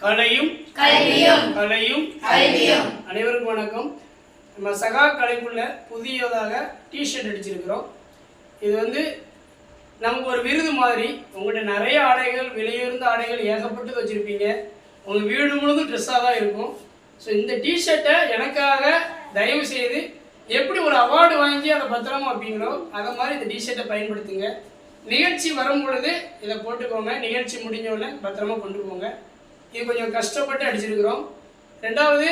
கலையும் கல்வியும் கலையும் கல்வியும் அனைவருக்கும் வணக்கம். நம்ம சகா கலைக்குள்ள புதியதாக டிஷர்ட் அடிச்சிருக்கிறோம். இது வந்து நமக்கு ஒரு விருது மாதிரி. உங்கள்கிட்ட நிறைய ஆடைகள் விலையுயர்ந்த ஆடைகள் ஏகப்பட்டு வச்சுருப்பீங்க. உங்கள் வீடு முழுதும் ட்ரெஸ்ஸாக தான் இருக்கும். ஸோ இந்த டிஷர்ட்டை எனக்காக தயவு செய்து எப்படி ஒரு அவார்டு வாங்கி அதை பத்திரமா வைப்பீங்களோ அதை மாதிரி இந்த டிஷர்ட்டை பயன்படுத்துங்க. நிகழ்ச்சி வரும் பொழுது இதை போட்டுக்கோங்க. நிகழ்ச்சி முடிஞ்ச உடனே பத்திரமா கொண்டு போங்க. இது கொஞ்சம் கஷ்டப்பட்டு அடிச்சிருக்கிறோம். ரெண்டாவது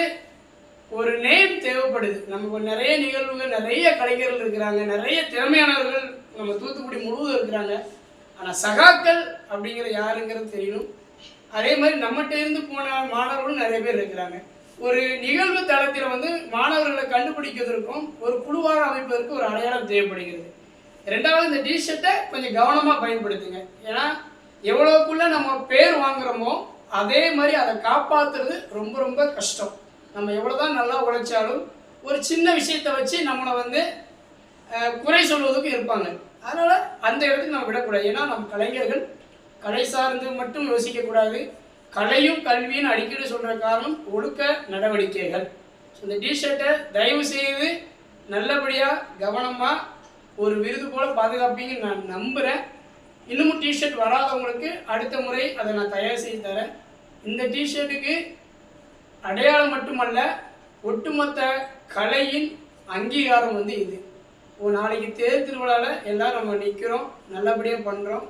ஒரு நேம் தேவைப்படுது. நமக்கு நிறைய நிகழ்வுகள் நிறைய கலைஞர்கள் இருக்கிறாங்க. நிறைய திறமையானவர்கள் நம்ம தூத்துக்குடி முழுவதும் இருக்கிறாங்க. ஆனால் சகாக்கள் அப்படிங்கிற யாருங்கிறது தெரியணும். அதே மாதிரி நம்மகிட்ட இருந்து போன மாணவர்களும் நிறைய பேர் இருக்கிறாங்க. ஒரு நிகழ்வு தளத்தில் வந்து மாணவர்களை கண்டுபிடிக்கிறதுக்கும் ஒரு குழுவாக அமைப்பதற்கு ஒரு அடையாளம் தேவைப்படுகிறது. ரெண்டாவது இந்த டிஷர்ட்டை கொஞ்சம் கவனமாக பயன்படுத்துங்க. ஏன்னா எவ்வளோக்குள்ளே நம்ம பேர் வாங்குறோமோ அதே மாதிரி அதை காப்பாற்றுறது ரொம்ப ரொம்ப கஷ்டம். நம்ம எவ்வளோ தான் நல்லா உழைச்சாலும் ஒரு சின்ன விஷயத்தை வச்சு நம்மளை வந்து குறை சொல்வதுக்கும் இருப்பாங்க. அதனால் அந்த இடத்துக்கு நம்ம விடக்கூடாது. ஏன்னா நம்ம கலைஞர்கள் கலை சார்ந்து மட்டும் யோசிக்கக்கூடாது கலையும் கல்வியும் அடிக்கடி சொல்கிற காரணம் ஒழுக்க நடவடிக்கைகள். ஸோ இந்த டிஷர்ட்டை தயவு செய்து நல்லபடியாக கவனமாக ஒரு விருது போல் பாதுகாப்பீங்கன்னு நான் நம்புகிறேன் இன்னமும் டிஷர்ட் வராதவங்களுக்கு அடுத்த முறை அதை நான் தயார் செய்து தரேன். இந்த டிஷர்ட்டுக்கு அடையாளம் மட்டுமல்ல ஒட்டுமொத்த கலையின் அங்கீகாரம் வந்து இது. ஓ நாளைக்கு தேர் திருவிழாவில் எல்லாரும் நம்ம நிற்கிறோம் நல்லபடியாக பண்ணுறோம்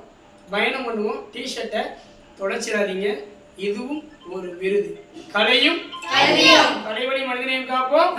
பயணம் பண்ணுவோம். டிஷர்ட்டை தொலைச்சிடாதீங்க. இதுவும் ஒரு விருது. கலையும் கலைவழி மனிதனையும் காப்போம்.